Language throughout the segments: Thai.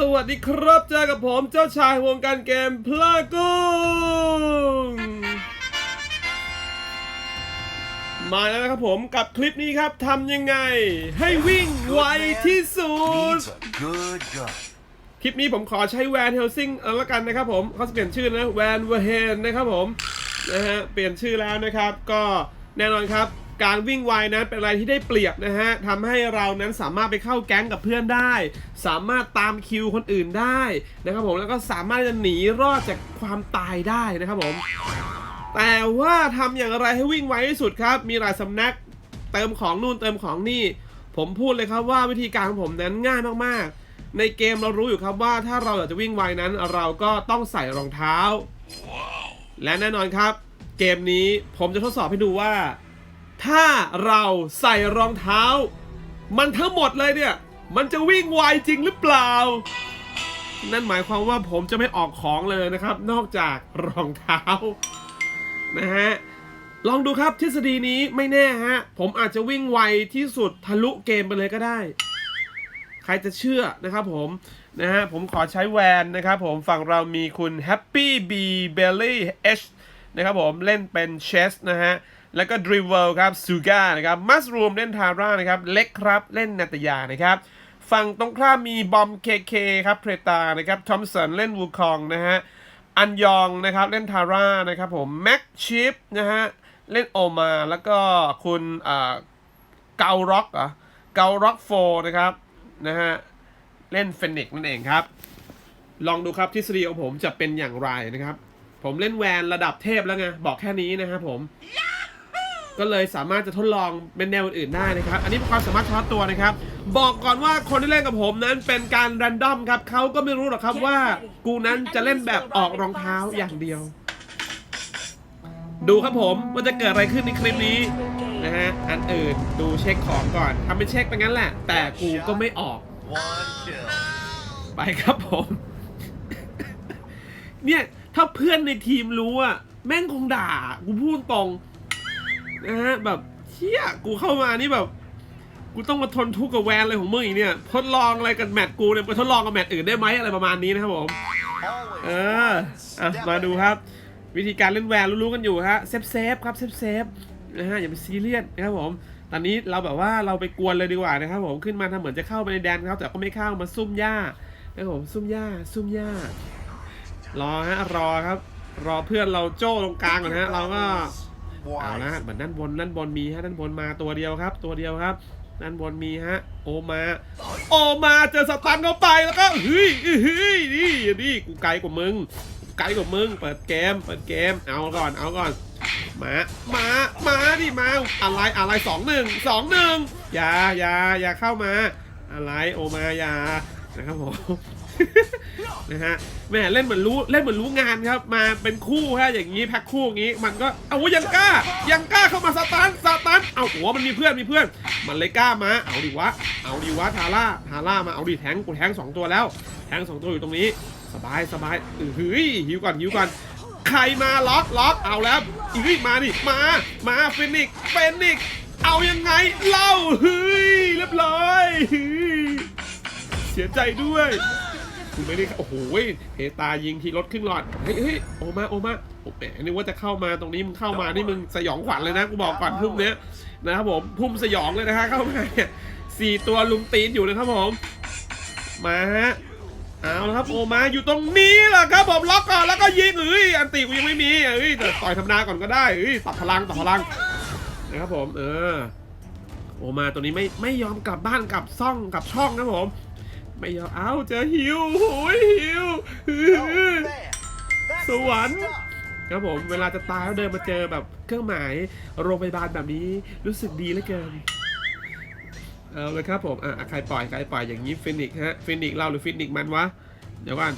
สวัสดีครับเจอกับผมเจ้าชายวงการเกมพลากุ้งมาแล้วนะครับผมกับคลิปนี้ครับทำยังไง ให้วิ่งไวที่สุด needs a good gun. คลิปนี้ผมขอใช้แวนเฮลซิงเอาละกันนะครับผมเขาจะเปลี่ยนชื่อนะแวนเวอร์เฮนนะครับผมนะฮะเปลี่ยนชื่อแล้วนะครับ ก็แน่นอนครับ การวิ่งไวนั้นเป็นอะไรที่ได้เปรียบนะฮะทำให้เรานั้นสามารถไปเข้าแก๊งกับเพื่อนได้ สามารถตามคิวคนอื่นได้นะครับผมแล้วก็สามารถจะหนีรอดจากความตายได้นะครับผมแต่ว่าทำอย่างไรให้วิ่งไวที่สุดครับ มีหลายสำนักเติมของนู่นเติมของนี่ ผมพูดเลยครับว่าวิธีการของผมนั้นง่ายมากๆ ในเกมเรารู้อยู่ครับว่าถ้าเราอยากจะวิ่งไวนั้น เราก็ต้องใส่รองเท้า และแน่นอนครับ เกมนี้ผมจะทดสอบให้ดูว่า ถ้าเราใส่รองเท้า มันทั้งหมดเลยเนี่ย มันจะวิ่งไวจริงหรือเปล่า นั่นหมายความว่าผมจะไม่ออกของเลยนะครับ นอกจากรองเท้านะฮะลองดูครับทฤษฎีนี้ไม่แน่ฮะ ผมอาจจะวิ่งไวที่สุดทะลุเกมไปเลยก็ได้ ใครจะเชื่อนะครับผมนะฮะผมขอใช้แวนนะครับผมฝั่งเรามีคุณ Happy B Belly H นะครับผมเล่นเป็นเชสนะฮะ แล้วก็ d r i v e l ครับซูก้านะครับมัสรูมเล่นทาร่านะครับเล็กครับเล่นนาตยานะครับฝั่งตรงข้ามมีบอมเคเคครับเพรตานะครับทอมสันเล่นวูคองนะฮะอันยองนะครับเล่นทาร่านะครับผมแม็กชิปนะฮะเล่นโอมาแล้วก็คุณอ่าเกาล็อกเหรอเกาล็อกโฟนะครับนะฮะเล่นเฟนิกนั่นเองครับ ลองดูครับทฤษฎีของผมจะเป็นอย่างไรนะครับ ผมเล่นแวนระดับเทพแล้วไงบอกแค่นี้นะครับผม ก็เลยสามารถจะทดลองเป็นแนวอื่นได้นะครับ อันนี้เป็นความสามารถเฉพาะตัวนะครับ บอกก่อนว่าคนที่เล่นกับผมนั้นเป็นการรันดอมครับเขาก็ไม่รู้หรอกครับว่า กูนั้นจะเล่นแบบออกรองเท้าอย่างเดียว ดูครับผมว่าจะเกิดอะไรขึ้นในคลิปนี้นะฮะอันอื่นดูเช็คของก่อนทำเป็นเช็คไปงั้นแหละ แต่กูก็ไม่ออก ไปครับผม เนี่ยถ้าเพื่อนในทีมรู้อะแม่งคงด่ากูพูดตรง นะฮะแบบเชี่ยกูเข้ามานี่แบบ กูต้องมาทนทุกข์กับแวนอะไรของมึงอีกเนี่ยทดลองอะไรกับแมตช์กูเนี่ยไปทดลองกับแมตช์อื่นได้ไหมอะไรประมาณนี้นะครับผมเอออะมาดูครับ วิธีการเล่นแวนรู้ๆกันอยู่ฮะเซฟเซฟครับเซฟเซฟนะฮะอย่าไปซีเรียสนะครับผมตอนนี้เราแบบว่าเราไปกวนเลยดีกว่านะครับผมขึ้นมาทำเหมือนจะเข้าไปในแดนครับแต่ก็ไม่เข้ามาซุ่มหญ้านะครับผมซุ่มหญ้าซุ่มหญ้ารอฮะรอครับ รอเพื่อนเราโจ้ตรงกลางก่อนฮะเราก็ เอาละเหมือนด้านบนด้านบนมีฮะด้านบนมาตัวเดียวครับ ตัวเดียวครับด้านบนมีฮะ โอมา โอมาเจอสตันเข้าไปแล้วก็เฮ้ยเฮ้ยนี่นี่กูไกลกว่ามึงไกลกว่ามึงเปิดเกมเปิดเกมเอาก่อนเอาก่อนมามามาดิมาอะไรอะไรสองหนึ่งสองหนึ่งอย่าอย่าอย่าเข้ามา อะไรโอมาอย่านะครับผม นะฮะแม่เล่นเหมือนรู้เล่นเหมือนรู้งานครับ มาเป็นคู่ฮะอย่างนี้แพ็คคู่อย่างนี้ มันก็เอายังกล้า ยังกล้าเข้ามาสตันสตันเอาหัวมันมีเพื่อนมีเพื่อน มันเลยกล้ามาเอาดิวะเอาดิวะทาร่าทาร่ามาเอาดิแทงกูแทงสองตัวแล้ว แทงสองตัวอยู่ตรงนี้ สบายสบายเออเฮ้ยหิวก่อนหิวก่อนใครมาล็อกล็อกเอาแล้วอีกมาดิมามาเฟนิกเฟนิกเอายังไงเล่าเฮ้ยเรียบร้อยเฮ้ยเสียใจด้วย คุณไม่ได้โอ้โหเฮตายิงทีรถครึ่งหลอดเฮ้ยเฮ้ยโอมาโอมาโอ้แหมนึกว่าจะเข้ามาตรงนี้มึงเข้ามานี่มึงสยองขวัญเลยนะกูบอกก่อนพุ่มเนี้ยนะครับผมพุ่มสยองเลยนะฮะเข้ามาเนี่ยสี่ตัวลุมตีนอยู่นะครับผมมาฮะเอาละครับโอมาอยู่ตรงนี้แหละครับผมล็อกก่อนแล้วก็ยิงเอ้ยอันติกูยังไม่มีเอ้ยแต่ต่อยธรรมดาก่อนก็ได้เอ้ยตัดพลังตัดพลังนะครับผมเออโอมาตัวนี้ไม่ไม่ยอมกลับบ้านกลับซ่องกลับช่องนะผม ไม่ยอมเอ้าเจอฮิวโอ้ยฮิว Oh, man. That's สวรรค์ stuff. ครับผมเวลาจะตายแล้วเดินมาเจอแบบเครื่องหมายโรงพยาบาลแบบนี้รู้สึกดีเหลือเกินเอาเลยครับผมอะใครปล่อยใครปล่อยอย่างนี้ฟินิกซ์ฮะฟินิกซ์เราหรือฟินิกซ์มันวะเดี๋ยวก่อน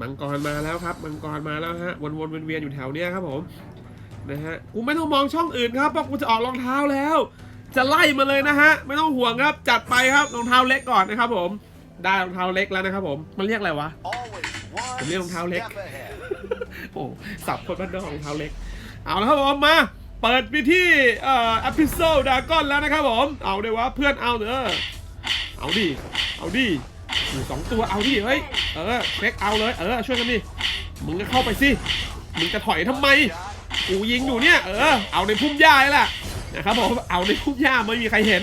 มังกรมาแล้วครับมังกรมาแล้วฮะวนๆเวียนๆอยู่แถวเนี้ยครับผมนะฮะกูไม่ต้องมองช่องอื่นครับเพราะกูจะออกรองเท้าแล้ว จะไล่มาเลยนะฮะไม่ต้องห่วงครับจัดไปครับรองเท้าเล็กก่อนนะครับผม ได้รองเท้าเล็กแล้วนะครับผม มันเรียกอะไรวะ Always one ผมเรียกรองเท้าเล็ก step ahead. โอ้สับคนบ้านนอกของเท้าเล็ก เอาละครับผมมา เปิดไปที่เอ่ออพิโซดากอนแล้วนะครับผม เอาเดี๋ยววะเพื่อนเอาเนอะเอาดิ เอาดิอยู่สองตัวเอาดิเฮ้ย เออเฟกเอาเลย เออช่วยกันดิ มึงก็เข้าไปสิ มึงจะถอยทำไม กูยิงอยู่เนี่ย เออ เอาในพุ่มหญ้านี่แหละ นะครับผมเอาในพุ่มหญ้าไม่มีใครเห็น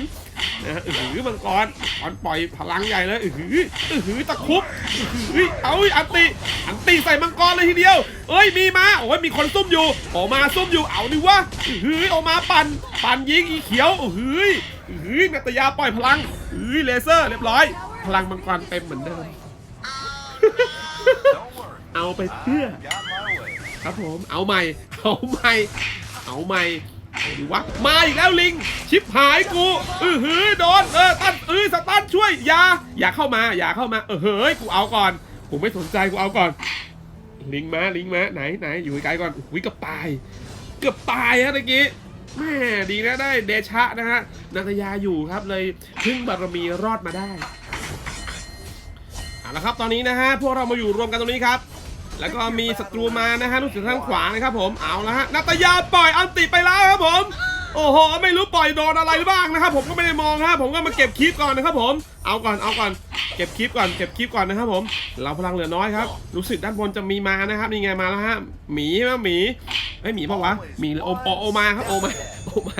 นะฮะอือหือมังกรตอนปล่อยพลังใหญ่เลยอือหืออือหือตะครุบอือหือเอาอีกอันติอันติใส่มังกรเลยทีเดียว เอ้ยมีมาโอ้ยมีคนซุ่มอยู่ออกมาซุ่มอยู่เอาดิวะอือหือออกมาปั่นปั่นยิงอีเขียวอือหืออือหือนัตยาปล่อยพลังอือเลเซอร์เรียบร้อย พลังมังกรเต็มเหมือนเดิมเอาไปเพื่อครับผมเอาใหม่เอาใหม่เอาใหม่ ดิวะมาอีกแล้วลิง ชิปหายกูอือหือโดนเออตันเออสตันช่วยอย่าอย่าเข้ามาอย่าเข้ามาเออเฮ้ยกูเอาก่อนกูไม่สนใจกูเอาก่อน ลิงมาลิงมาไหนไหนอยู่ไกลก่อนอุ้ยเกับตายเกือบตายฮะตะกี้แม่ดีนะได้เดชะนะฮะนัตยาอยู่ครับเลยพึ่งบารมีรอดมาได้เอาละครับตอนนี้นะฮะพวกเรามาอยู่รวมกันตรงนี้ครับ แล้วก็มีศัตรูมานะฮะรู้สึกทางขวานะครับผมเอาละฮะนัตยาปล่อยอันติไปแล้วครับผม โอ้โหไม่รู้ปล่อยโดนอะไรบ้างนะครับผมก็ไม่ได้มองฮะผมก็มาเก็บคลิปก่อนนะครับผมเอาก่อนเอาก่อนเก็บคลิปก่อนเก็บคลิปก่อนนะครับผม เราพลังเหลือน้อยครับ รู้สึกด้านบนจะมีมานะครับนี่ไงมาแล้วฮะหมีมั้ยหมีไอ้หมีเปล่าวะหมีหรือโอมโอโอมาครับโอมาโอมา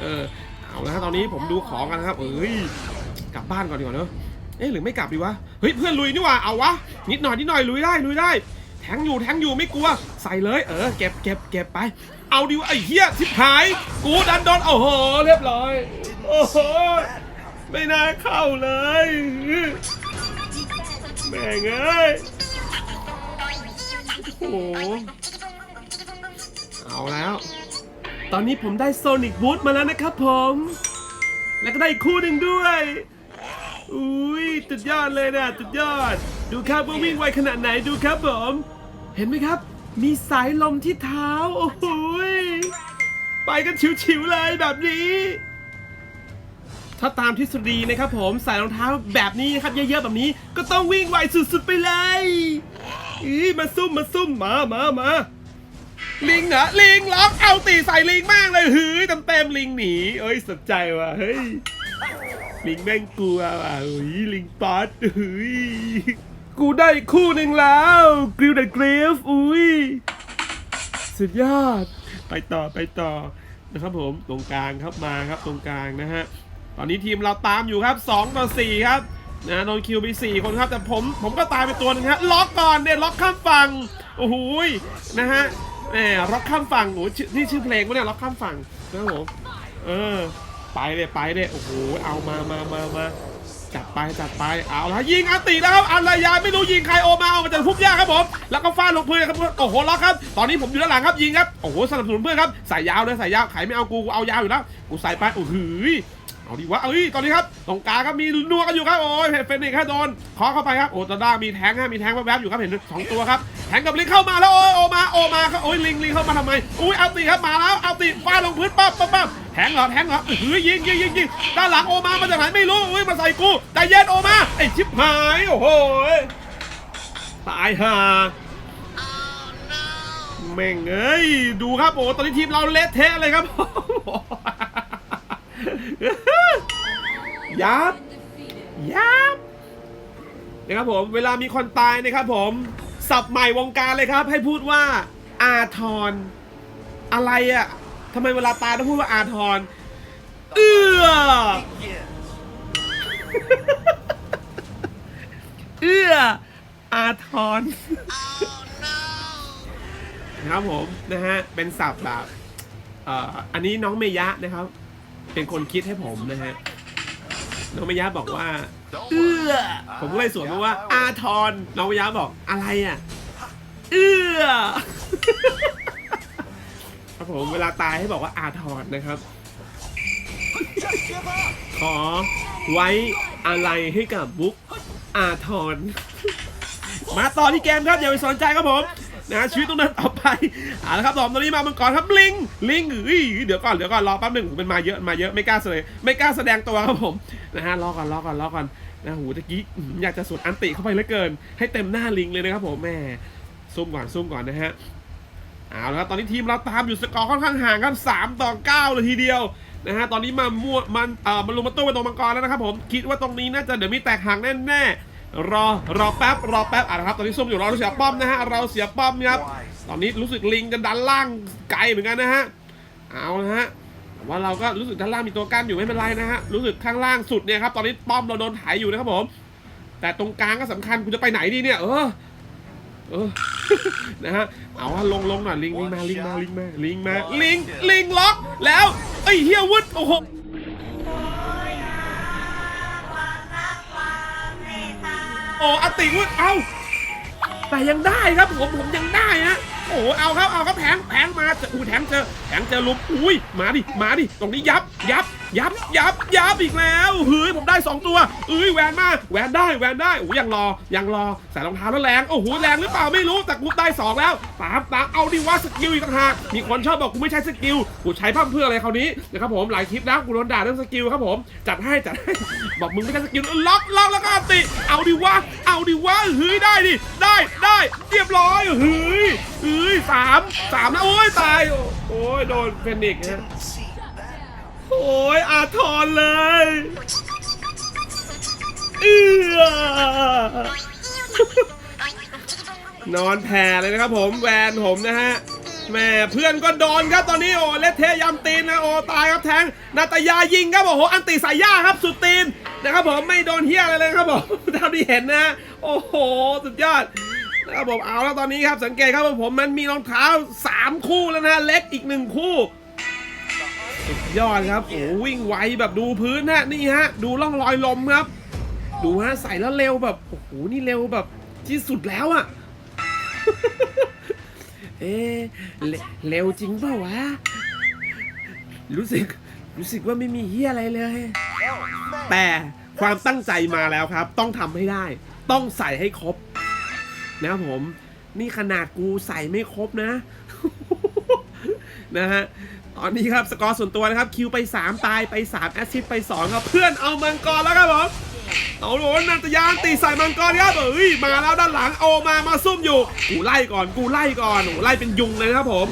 เออเอาละฮะตอนนี้ผมดูของกันนะครับเอ้ยกลับบ้านก่อนดีกว่าเนอะ เอ๊ะหรือไม่กลับดีวะ เฮ้ยเพื่อนลุยนี่ว่าเอาวะ นิดหน่อยนิดหน่อยลุยได้ลุยได้ แทงอยู่แทงอยู่ไม่กลัว ใส่เลยเออเก็บเก็บเก็บไป เอาดิวะไอ้เหี้ยทิบหาย กูดันโดนโอ้โหเรียบร้อย โอ้โหไม่น่าเข้าเลยแม่งเอ้ยโอ้โหเอาแล้ว ตอนนี้ผมได้โซนิกบูทมาแล้วนะครับผม แล้วก็ได้อีกคู่หนึ่งด้วย อุ้ยสุดยอดเลยนะสุดยอด ดูครับว่าวิ่งไวขนาดไหนดูครับผม เห็นไหมครับ มีสายลมที่เท้า โอ้โหยไปกันชิวๆเลยแบบนี้ ถ้าตามทฤษฎีนะครับผมใส่รองเท้าแบบนี้นะครับเยอะๆแบบนี้ก็ต้องวิ่งไวสุดๆไปเลยอีมาซุ่มมาซุ่มมามามาลิงเหรอลิงล็อกเอาตีใส่ลิงมากเลยเฮ้ยเต็มๆลิงหนีเอ้ยสนใจว่ะเฮ้ย ลิงแม่งกลัวว่ะเฮ้ยลิงป๊อตเฮ้ยกูได้คู่หนึ่งแล้วกริลเดอะกริฟอุ้ยสุดยอด ไปต่อไปต่อนะครับผมตรงกลางครับมาครับตรงกลางนะฮะตอนนี้ทีมเราตามอยู่ครับ 2 ต่อ 4 ครับนะโดนคิวไป4คนครับ แต่ผมผมก็ตายไปตัวหนึงฮะล็อกก่อนเนี่ยล็อกข้ามฝั่งโอ้โหยนะฮะแหมล็อกข้ามฝั่งโอ้ยนี่ชื่อเพลงวะเนี่ยล็อกข้ามฝั่งนะครับผมเออ ไปเลยไปเลยโอ้โหเอามามามามาจัดไปจัดไปเอาละยิงอัติแล้วครับอันรยาไม่รู้ยิงใครโอมาเอามาจากพุ่มหญ้าครับผมแล้วก็ฟาดลงพื้นครับโอ้โหล็อกครับตอนนี้ผมอยู่ด้านหลังครับยิงครับโอ้โหสนับสนุนเพื่อนครับใส่ยาวเลยใส่ยาวใครไม่เอากูกูเอายาวอยู่แล้วกูใส่ไปโอ้โหเอาดีวะเอ้ยตอนนี้ครับตรงกลางครับมีนัวกันอยู่ครับโอ้ยเฟนนิกครับโดนเคาะเข้าไปครับโอ้ตาด้ามีแทงฮะมีแทงแวบๆอยู่ครับเห็นสองตัวครับแทงกับลิงเข้ามาแล้วโอ้ยโอมาโอมาครับโอ้ยลิงลิงเข้ามาทำไมอุ้ยเอาตีครับมาแล้วเอาตีฟาดลงพื้นปั๊บปั๊บปั๊บ แทงเหรอแทงเหรอเฮ้ยยิงยิงยิงยิงด้านหลังโอมามาจากไหนไม่รู้อุ้ยมาใส่กูใจเย็นโอมาไอชิบหายโอ้โหตายห่าแม่งเอ้ยดูครับโอ้ตอนนี้ทีมเราเละเทะเลยครับยับยับนะครับผมเวลามีคนตายนะครับผมสับใหม่วงการเลยครับ ให้พูดว่าอาทรอะไรอะ่ะ ทำไมเวลาตายต้องพูดว่าอาทร เอื้อ Yeah. เอื้อ อาทร นะครับผมนะฮะ เป็นศัพท์แบบเอ่ออันนี้น้องเมยะนะครับ เป็นคนคิดให้ผมนะฮะ น้องเมยะบอกว่า Don't เอื้อ worry. ผมก็เลยสวนมาว่า อาทร น้องเมยะบอกอะไรอะ เอื้อ ครับผมเวลาตายให้บอกว่าอาทรนะครับ ขอไว้อะไรให้กับบุ๊กอาทรมาต่อที่เกมครับ อย่าไปสนใจครับผมนะชีวิตต้องเดินต่อไปเอาละครับผมตอนนี้มามังกรครับลิงลิงเอ้ยเดี๋ยวก่อนเดี๋ยวก่อนรอแป๊บหนึ่งผมเป็นมาเยอะมาเยอะไม่กล้าแสดงไม่กล้าแสดงตัวครับผมนะฮะรอก่อนรอก่อนรอก่อนนะหูตะกี้อยากจะสวดอันติเข้าไปเหลือเกิน ให้เต็มหน้าลิงเลยนะครับผมแม่ซุ่มก่อนซุ่มก่อนนะฮะ เอาละครับตอนนี้ทีมเราตามอยู่สกอร์ค่อนข้างห่างครับ3ต่อ9เลยทีเดียวนะฮะตอนนี้มามั่วมันเอ่อมันลงมาตู้ไปตรงมังกรแล้วนะครับผมคิดว่าตรงนี้น่าจะเดี๋ยวมีแตกหักแน่ๆรอรอแป๊บรอแป๊บอะนะครับตอนนี้ซุ่มอยู่เราเสียป้อมนะฮะเราเสียป้อมครับตอนนี้รู้สึกลิงกันด้านล่างไกลเหมือนกันนะฮะเอาละฮะว่าเราก็รู้สึกด้านล่างมีตัวกั้นอยู่ไม่เป็นไรนะฮะรู้สึกข้างล่างสุดเนี่ยครับตอนนี้ป้อมเราโดนไถอยู่นะครับผม แต่ตรงกลางก็สำคัญกูจะไปไหนดีเนี่ยเออ เออนะฮะเอาว่าลงลงหน่อยลิงลิงมาลิงมาลิงมาลิงมาลิงลิงล็อกแล้วไอ้เฮียวุฒโอ้โหโอ้อติวุฒเอ้าแต่ยังได้ครับผมผมยังได้ฮะโอ้โหเอาครับเอาครับแทงแทงมาเจออุ้ยแทงเจอแทงเจอลุมอุ้ยมาดิมาดิตรงนี้ยับยับยับยับยับอีกแล้วเฮ้ยผมได้สองตัวเอ้ยแหวนมาแหวนได้แหวนได้โอ้ยยังรอยังรอใส่รองเท้าแล้วแรงโอ้โหแรงหรือเปล่าไม่รู้แต่กูได้สองแล้วตามตามเอาดิว่าสกิลอีกต่างหากมีคนชอบบอกกูไม่ใช้สกิลกูใช้พั่มเพื่ออะไรคราวนี้นะครับผมหลายคลิปแล้วกูโดนด่าเรื่องสกิลครับผมจัดให้จัดให้บอกมึงไม่ใช่สกิลล็อกล็อกแล้วก็ติเอาดิวะเอาดิวะเฮ้ยได้ดิได้ได้เรียบร้อยเฮ้ยเฮ้ยสามสามนะโอ้ยตายโอ้ยโดนเฟนิกซ์ โอ้ยอาทรเลยเอือนอนแผ่เลยนะครับผมแวนผมนะฮะแม่เพื่อนก็โดนครับตอนนี้โอ้เละเทยำตีนนะโอ้ตายครับแทงนาตยายิงครับโอ้โหอันติสายย่าครับสุดตีนนะครับผมไม่โดนเฮียอะไรเลยครับผมเท่าที่เห็นนะ โอ้โหสุดยอดนะครับผมเอาแล้วตอนนี้ครับสังเกตครับผมมันมีรองเท้าสามคู่แล้วนะเล็กอีกหนึ่งคู่ สุดยอดครับ โอ้วิ่งไวแบบดูพื้นฮะนี่ฮะ ดูร่องรอยลมครับ ดูฮะใส่แล้วเร็วแบบโอ้โหนี่เร็วแบบที่สุดแล้วอะเอ๊ะเรเร็วจริงเปล่าวะ รู้สึกรู้สึกว่าไม่มีเฮียอะไรเลย แต่ความตั้งใจมาแล้วครับ ต้องทำให้ได้ ต้องใส่ให้ครบ นะครับผม นี่ขนาดกูใส่ไม่ครบนะ นะฮะ ตอนนี้ครับสกอร์ส่วนตัวนะครับคิวไป 3 ตายไป 3 แอสซิสไป 2 ครับ เพื่อนเอามังกรแล้วครับผมเอาโหนนันตยานตีใส่มังกรครับเอ้ยมาแล้วด้านหลังโอมามาซุ่มอยู่ กูไล่ก่อนกูไล่ก่อนโอ้ไล่เป็นยุงเลยนะครับผม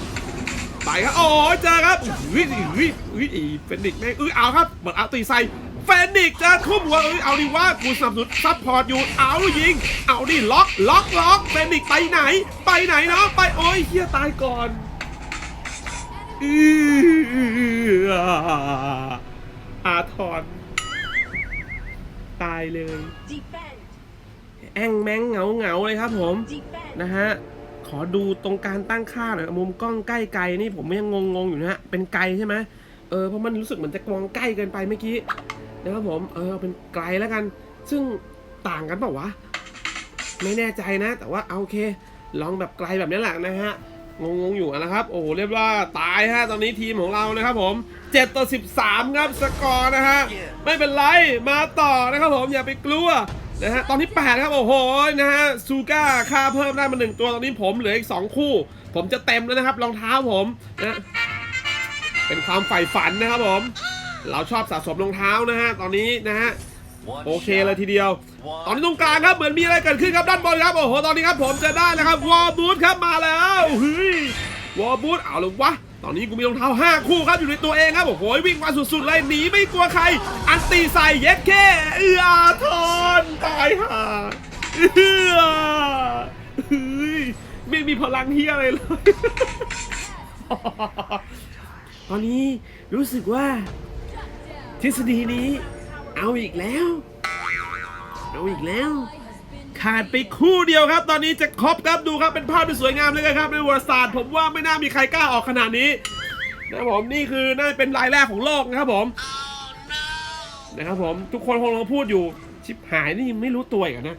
ไปครับโอ้เจอครับอุ้ยอุ้ยอุ้ยอีเฟนิกแม่งอุ้ยเอาครับเปิดเอาตีใส่เฟนิกซ์จะทุ่มหัวเอ้ยเอาดิว่ากูสนับสนุนซัพพอร์ตอยู่เอายิง เอาดิล็อกล็อกล็อกเฟนิกไปไหน ไปไหนเนาะไปโอ้ยเฮียตายก่อน อืออาทรตายเลย Defend! แองแมงเหงาเหงาๆเลยครับผม Defend! นะฮะขอดูตรงการตั้งค่าหน่อยมุมกล้องใกล้ไกลนี่ผมยังงงๆอยู่นะฮะเป็นไกลใช่ไหมเออเพราะมันรู้สึกเหมือนจะมองใกล้เกินไปเมื่อกี้นะครับผมเออเอาเป็นไกลแล้วกัน ซึ่งต่างกันเปล่าวะ ไม่แน่ใจนะ แต่ว่าเอาโอเค ลองแบบไกลแบบนี้แหละนะฮะ งงๆอยู่นะครับ โอ้โหเรียบว่าตายฮะตอนนี้ทีมของเรานะครับผม7ต่อ13 ครับสกอร์นะฮะไม่เป็นไรมาต่อนะครับผมอย่าไปกลัวนะฮะตอนที่8ครับโอ้โหนะฮะซูก้าค่าเพิ่มได้มาหนึ่งตัวตอนนี้ผมเหลืออีก 2 คู่ ผมจะเต็มแล้วนะครับรองเท้าผมนะเป็นความใฝ่ฝันนะครับผม เราชอบสะสมรองเท้านะฮะตอนนี้นะฮะ One โอเค shot, เลยทีเดียว one ตอนนี้ตรงกลางครับเหมือนมีอะไรเกิดขึ้นครับด้านบนครับโอ้โหตอนนี้ครับผมจะได้แล้วครับวอลบูทครับมาแล้วาเฮ้ยวอบูทเอาเลยวะ ตอนนี้กูมีรองเท้า 5 คู่ครับอยู่ในตัวเองครับ โอ้โห วิ่งมาสุดๆเลยหนีไม่กลัวใคร อันตีใส่เย็ดแค่เอืออาทอนตายห่าเอือเฮ้ยไม่มีพลังเฮียอะไรเลย ตอนนี้รู้สึกว่า ทฤษฎีนี้ เอาอีกแล้ว เอาอีกแล้ว ขาดไปคู่เดียวครับ ตอนนี้จะครบครับดูครับเป็นภาพที่สวยงามเลยครับในประวัติศาสตร์ผมว่าไม่น่ามีใครกล้าออกขนาดนี้นะครับผมนี่คือน่าเป็นรายแรกของโลกนะครับผมนะครับผมทุกคนคงลังพูดอยู่ชิบหายนี่ยังไม่รู้ตัวอีกนะ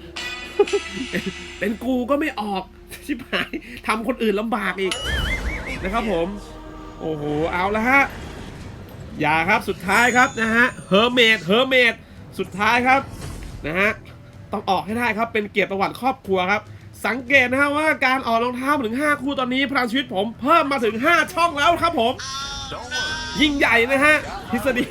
เป็นกูก็ไม่ออกชิบหายทำคนอื่นลำบากอีกนะครับผม โอ้โหเอาละฮะอย่าครับสุดท้ายครับนะฮะเฮอร์เมดเฮอร์เมดสุดท้ายครับนะฮะ ต้องออกให้ได้ครับ เป็นเกียรติประวัติครอบครัวครับ สังเกตนะฮะว่าการออกรองเท้าถึง 5 คู่ตอนนี้พลังชีวิตผมเพิ่มมาถึง 5 ช่องแล้วครับผม ยิ่งใหญ่นะฮะทฤษฎี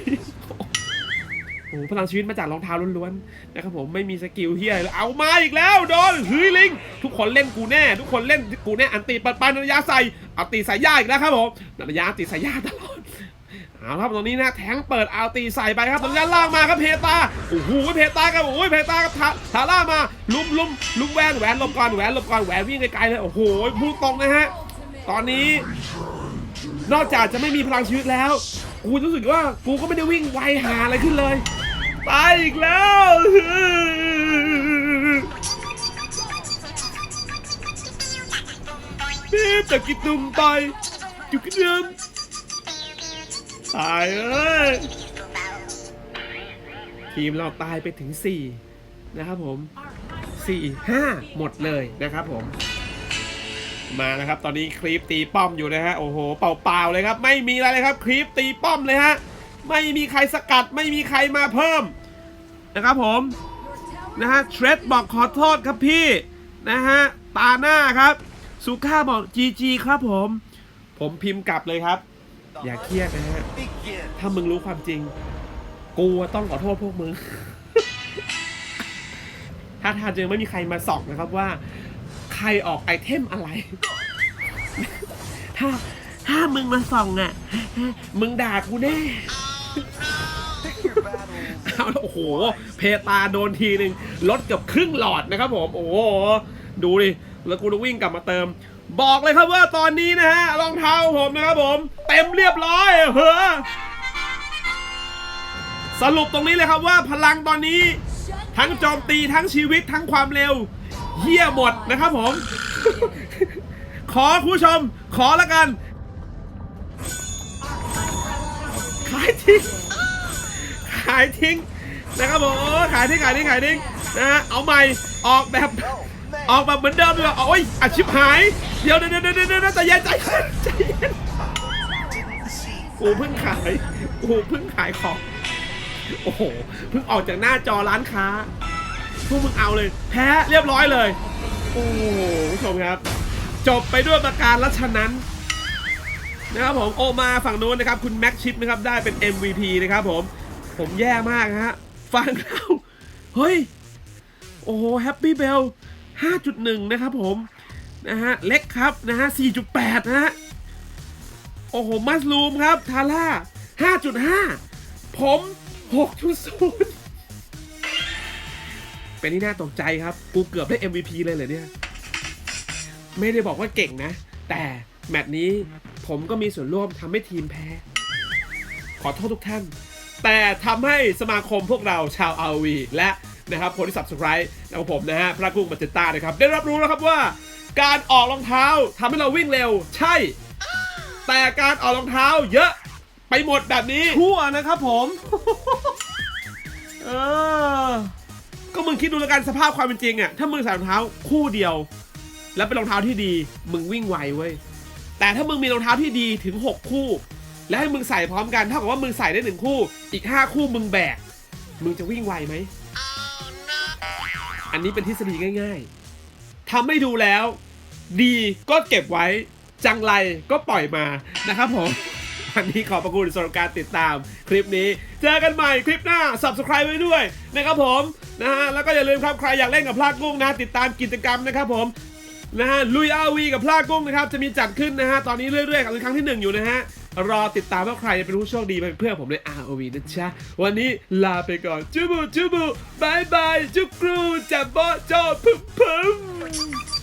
โอ้โหพลังชีวิตมาจากรองเท้าล้วนๆนะครับผมไม่มีสกิลเฮียเลยเอามาอีกแล้วโดนฮ้ยลิง ทุกคนเล่นกูแน่ ทุกคนเล่นกูแน่อันตีปันปันนันยาใส่เอาตีใส่ย่าอีกแล้วครับผมนันยาตีใส่ย่าตลอด เอาครับตรงนี้นะแทงเปิดเอาตีใส่ไปครับตรงนี้ด้านล่างมาครับเพตาโอ้โหเพตาครับโอ้ยเพตากับทาทาร่ามาลุมลุมลุมแหวนแหวนลบก่อนแหวนลบก่อนแหวนวิ่งไกลๆเลยโอ้โหพูดตรงนะฮะตอนนี้ นอกจากจะไม่มีพลังชีวิตแล้ว กูรู้สึกว่ากูก็ไม่ได้วิ่งไวหาอะไรขึ้นเลยตายอีกแล้วพี่จะกินตุ่มไปอยู่กิเดิม ตายเอ้ยทีมเราตายไปถึง 4 นะครับผม 4 5 หมดเลยนะครับผม มานะครับ ตอนนี้คลิปตีป้อมอยู่นะฮะ โอ้โห เปล่าๆเลยครับ ไม่มีอะไรเลยครับ คลิปตีป้อมเลยฮะ ไม่มีใครสกัด ไม่มีใครมาเพิ่ม นะครับผม นะฮะ เทรดบอกขอโทษครับพี่ นะฮะ ตาหน้าครับ สุก้าบอก GG ครับผม ผมพิมพ์กลับเลยครับ อย่าเครียดนะฮะ ถ้ามึงรู้ความจริง กูต้องขอโทษพวกมึง ถ้าทางจะไม่มีใครมาส่องนะครับว่า ใครออกไอเทมอะไร ถ้าถ้ามึงมาส่องอะ มึงด่ากูแน่เอาแล้วโอ้โห เพตาโดนทีหนึ่งลดเกือบครึ่งหลอดนะครับผม โอ้โห ดูดิ แล้วกูจะวิ่งกลับมาเติม บอกเลยครับว่าตอนนี้นะฮะรองเท้าผมนะครับผม ต็มเรียบร้อยเฮ้อสรุปตรงนี้เลยครับว่าพลังตอนนี้ ทั้งโจมตีทั้งชีวิตทั้งความเร็วเหี้ยหมดนะครับผม ขอคุณผู้ชม ขอละกันขายทิ้งขายทิ้งนะครับผมขายทิ้งขายทิ้งขายทิ้งนะเอาใหม่ออกแบบออกแบบเหมือนเดิมเลยโอ้ยอาชิบหาย เดี๋ยวเดี๋ยวเดี๋ยวเดี๋ยวใจเย็นใจเย็นใจเย็น กูเพิ่งขาย กูเพิ่งขายของ โอ้โห เพิ่งออกจากหน้าจอร้านค้า พวกมึงเอาเลย แพ้เรียบร้อยเลย โอ้โหผู้ชมครับ จบไปด้วยประการรัชนั้นนะครับผมโอมาฝั่งนู้นนะครับ คุณแม็กชิปนะครับได้เป็น MVP นะครับผม ผมแย่มากฮะฟังแล้วเฮ้ย โอ้โหแฮปปี้เบล5.1 นะครับผม นะฮะ เล็กครับ นะฮะ 4.8 นะฮะ โอ้โห มัสลูมครับ ทาร่า5.5ผม6.0เป็นที่น่าตกใจครับ กูเกือบได้ MVP เลยเหรอเนี่ย ไม่ได้บอกว่าเก่งนะ แต่แมตช์นี้ผมก็มีส่วนร่วมทำให้ทีมแพ้ ขอโทษทุกท่าน แต่ทำให้สมาคมพวกเราชาวอาวีและนะครับคนที่ subscribe นะครับผมนะฮะ พระกุ้งบัจเจต้านะครับ ได้รับรู้แล้วครับว่า การออกรองเท้าทำให้เราวิ่งเร็ว ใช่ แต่การออกรองเท้าเยอะไปหมดแบบนี้ ทั่วนะครับผม เออ ก็มึงคิดดูแล้วกันสภาพความเป็นจริงอะถ้ามึงใส่รองเท้าคู่เดียว แล้วเป็นรองเท้าที่ดี มึงวิ่งไวเว้ย แต่ถ้ามึงมีรองเท้าที่ดีถึง 6 คู่ และให้มึงใส่พร้อมกันเท่ากับว่ามึงใส่ได้หนึ่งคู่ อีก 5 คู่มึงแบก มึงจะวิ่งไวไหม อันนี้เป็นทฤษฎีง่าย ๆทำให้ดูแล้ว ดีก็เก็บไว้ จังไรก็ปล่อยมานะครับผมวันนี้ขอบพระคุณสำหรับการติดตามคลิปนี้ เจอกันใหม่คลิปหน้า subscribe ไว้ด้วยนะครับผมนะฮะแล้วก็อย่าลืมครับใครอยากเล่นกับพลากุ้งนะ ติดตามกิจกรรมนะครับผมนะฮะลุยอาวีกับพลากุ้งนะครับจะมีจัดขึ้นนะฮะตอนนี้เรื่อยๆกับครั้งที่หนึ่งอยู่นะฮะรอติดตามว่าใครจะเป็นผู้โชคดีเป็นเพื่อนผมใน ROV นะจ๊ะ วันนี้ลาไปก่อนจูบูจูบูบายบาย จุกรูจับบอจอพึ่มพึ่ม